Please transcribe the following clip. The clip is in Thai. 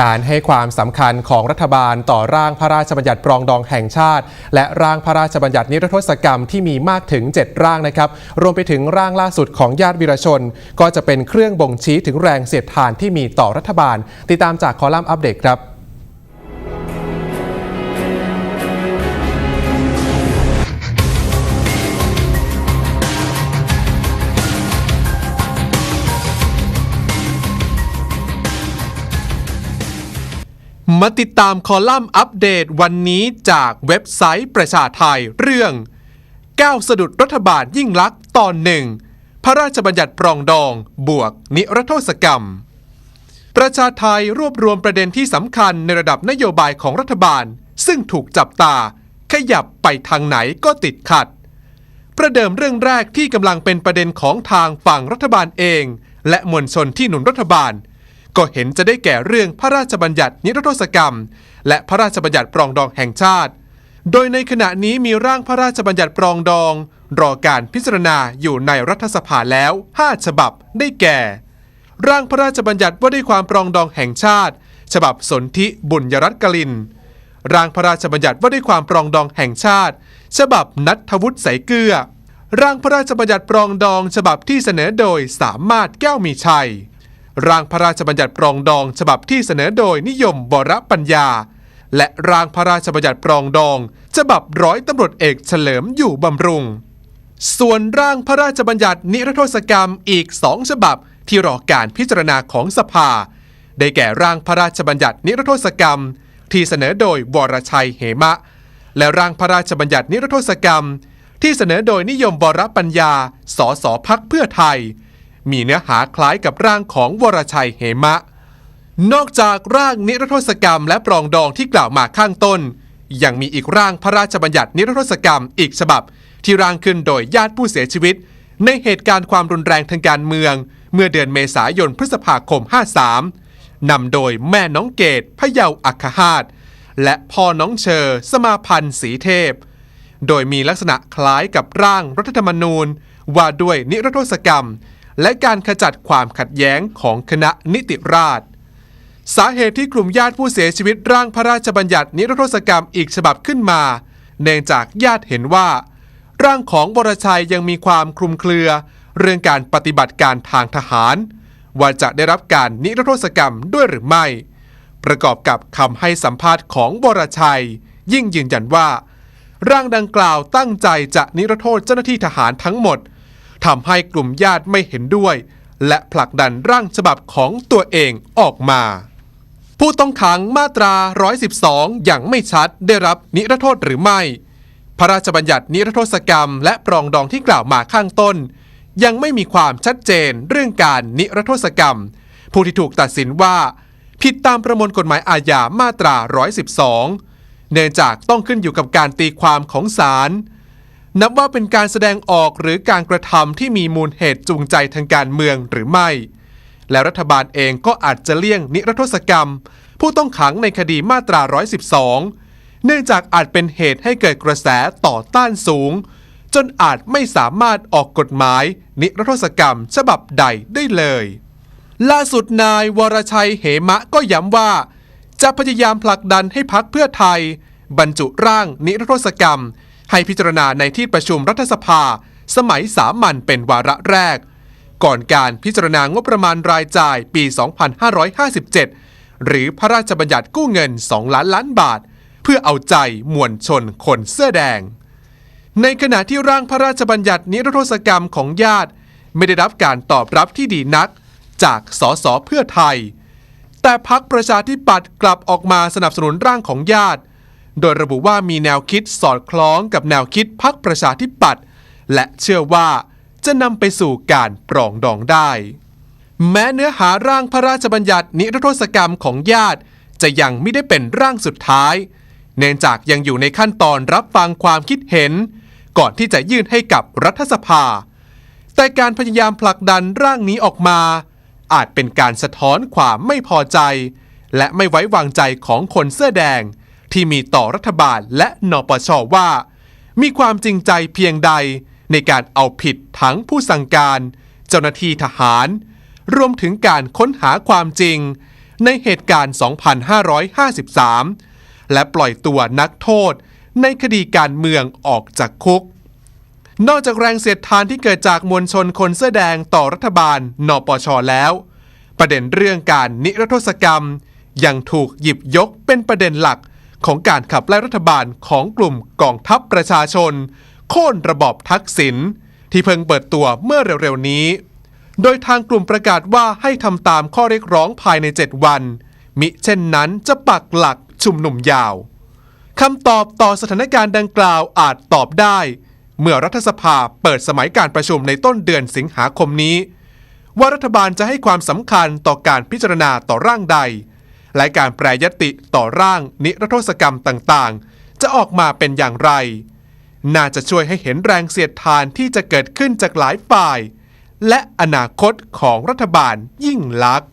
การให้ความสำคัญของรัฐบาลต่อร่างพระราชบัญญัติปรองดองแห่งชาติ และร่างพระราชบัญญัตินิรโทษกรรมที่มีมากถึง 7 ร่างนะครับ รวมไปถึงร่างล่าสุดของญาติวีรชน ก็จะเป็นเครื่องบ่งชี้ถึงแรงเสียดทานที่มีต่อรัฐบาล ติดตามจากคอลัมน์อัปเดตครับ มาติดตามคอลัมน์อัปเดตวันนี้จากเว็บไซต์ประชาไทยเรื่องก้าวสะดุดรัฐบาลยิ่งลักษณ์ตอนหนึ่งพระราชบัญญัติปรองดองบวกนิรโทษกรรม ประชาไทยรวบรวมประเด็นที่สำคัญในระดับนโยบายของรัฐบาล ซึ่งถูกจับตา ขยับไปทางไหนก็ติดขัด ประเดิมเรื่องแรกที่กำลังเป็นประเด็นของทางฝั่งรัฐบาลเอง และมวลชนที่หนุนรัฐบาล ก็เห็นจะได้แก่เรื่องพระราชบัญญัตินิรโทษกรรม และพระราชบัญญัติปรองดองแห่งชาติ โดยในขณะนี้มีร่างพระราชบัญญัติปรองดอง รอการพิจารณาอยู่ในรัฐสภาแล้ว 5 ฉบับได้แก่ ร่างพระราชบัญญัติว่าด้วยความปรองดองแห่งชาติ ฉบับสนธิบุญยรัตน์กลิน ร่างพระราชบัญญัติว่าด้วยความปรองดองแห่งชาติ ฉบับนัทวุฒิใสเกลือร่างพระราชบัญญัติปรองดอง ฉบับที่เสนอโดยสามารถแก้วมีชัย ร่างพระราชบัญญัติปรองดอง ฉบับที่เสนอโดยนิยมบรปัญญา และร่างพระราชบัญญัติปรองดอง ฉบับร้อยตำรวจเอกเฉลิมอยู่บำรุง ส่วนร่างพระราชบัญญัตินิรโทษกรรมอีกสองฉบับที่รอการพิจารณาของสภา ได้แก่ร่างพระราชบัญญัตินิรโทษกรรม ที่เสนอโดยวรชัยเหมะ และร่างพระราชบัญญัตินิรโทษกรรม ที่เสนอโดยนิยมบรปัญญา สสพักเพื่อไทย มีเนื้อหาคล้ายกับร่างของวรชัยเหมะ นอกจากร่างนิรโทษกรรมและปรองดองที่กล่าวมาข้างต้น ยังมีอีกร่างพระราชบัญญัตินิรโทษกรรมอีกฉบับ ที่ร่างขึ้นโดยญาติผู้เสียชีวิต ในเหตุการณ์ความรุนแรงทางการเมือง เมื่อเดือนเมษายนพฤษภาคม 53นำโดยแม่น้องเกดพะเยาอัคหาตและพ่อน้องเชอ สมาพันธ์ศรีเทพ โดยมีลักษณะคล้ายกับร่างรัฐธรรมนูญ ว่าด้วยนิรโทษกรรม และการขจัดความขัดแย้งของคณะนิติราษฎรสาเหตุที่กลุ่มญาติผู้เสียชีวิตร่างพระราชบัญญัตินิรโทษกรรมอีกฉบับขึ้นมา เนื่องจากญาติเห็นว่า ร่างของวรชัยยังมีความคลุมเครือ เรื่องการปฏิบัติการทางทหาร ว่าจะได้รับการนิรโทษกรรมด้วยหรือไม่ ประกอบกับคำให้สัมภาษณ์ของวรชัย ยิ่งยืนยันว่า ร่างดังกล่าวตั้งใจจะนิรโทษเจ้าหน้าที่ทหารทั้งหมด ทำให้กลุ่มญาติไม่เห็นด้วย และผลักดันร่างฉบับของตัวเองออกมา ผู้ต้องขังมาตรา 112 อย่างไม่ชัดได้รับนิรโทษหรือไม่ พระราชบัญญัตินิรโทษกรรม และปรองดองที่กล่าวมาข้างต้น ยังไม่มีความชัดเจนเรื่องการนิรโทษกรรม ผู้ที่ถูกตัดสินว่า ผิดตามประมวลกฎหมายอาญามาตรา 112 เนื่องจากต้องขึ้นอยู่กับการตีความของศาล นับว่าเป็นการแสดงออกหรือการกระทำที่มีมูลเหตุจูงใจทางการเมืองหรือไม่ และรัฐบาลเองก็อาจจะเลี่ยงนิรโทษกรรม ผู้ต้องขังในคดีมาตรา 112 เนื่องจากอาจเป็นเหตุให้เกิดกระแสต่อต้านสูง จนอาจไม่สามารถออกกฎหมาย นิรโทษกรรมฉบับใดได้เลย ล่าสุดนายวรชัยเหมะก็ย้ำว่า จะพยายามผลักดันให้พักเพื่อไทย บรรจุร่างนิรโทษกรรม ให้พิจารณาในที่ประชุมรัฐสภา สมัยสามัญเป็นวาระแรก ก่อนการพิจารณางบประมาณรายจ่ายปี 2557 หรือพระราชบัญญัติกู้เงิน 2 ล้านล้านบาท เพื่อเอาใจมวลชนคนเสื้อแดง ในขณะที่ร่างพระราชบัญญัตินิรโทษกรรมของญาติ ไม่ได้รับการตอบรับที่ดีนัก จากสสเพื่อไทย แต่พักประชาธิปัตย์กลับออกมาสนับสนุนร่างของญาติ โดยระบุว่ามีแนวคิดสอดคล้องกับแนวคิดพักประชาธิปัตย์และเชื่อว่าจะนำไปสู่การปรองดองได้ แม้เนื้อหาร่างพระราชบัญญัตินิรโทษกรรมของญาติ จะยังไม่ได้เป็นร่างสุดท้าย เนื่องจากยังอยู่ในขั้นตอนรับฟังความคิดเห็น ก่อนที่จะยื่นให้กับรัฐสภา แต่การพยายามผลักดันร่างนี้ออกมา อาจเป็นการสะท้อนความไม่พอใจ และไม่ไว้วางใจของคนเสื้อแดง ที่มีต่อรัฐบาลและนปชว่า มีความจริงใจเพียงใดในการเอาผิดทั้งผู้สั่งการ เจ้าหน้าที่ทหาร รวมถึงการค้นหาความจริง ในเหตุการณ์ 2553 และปล่อยตัวนักโทษในคดีการเมืองออกจากคุก นอกจากแรงเสียดทานที่เกิดจากมวลชนคนเสื้อแดงต่อรัฐบาล นปชแล้ว ประเด็นเรื่องการนิรโทษกรรม ยังถูกหยิบยกเป็นประเด็นหลัก ของการขับไล่รัฐบาลของกลุ่มกองทัพประชาชน โค่นระบอบทักษิณที่เพิ่งเปิดตัวเมื่อเร็วๆนี้ โดยทางกลุ่มประกาศว่าให้ทำตามข้อเรียกร้องภายใน 7 วัน มิเช่นนั้นจะปักหลักชุมนุมยาวคำตอบต่อสถานการณ์ดังกล่าวอาจตอบได้ เมื่อรัฐสภาเปิดสมัยการประชุมในต้นเดือนสิงหาคมนี้ ว่ารัฐบาลจะให้ความสำคัญต่อการพิจารณาต่อร่างใด และการแปรยติต่อร่างนิรโทษกรรมต่างๆ จะออกมาเป็นอย่างไร น่าจะช่วยให้เห็นแรงเสียดทานที่จะเกิดขึ้นจากหลายฝ่าย และอนาคตของรัฐบาลยิ่งลักษณ์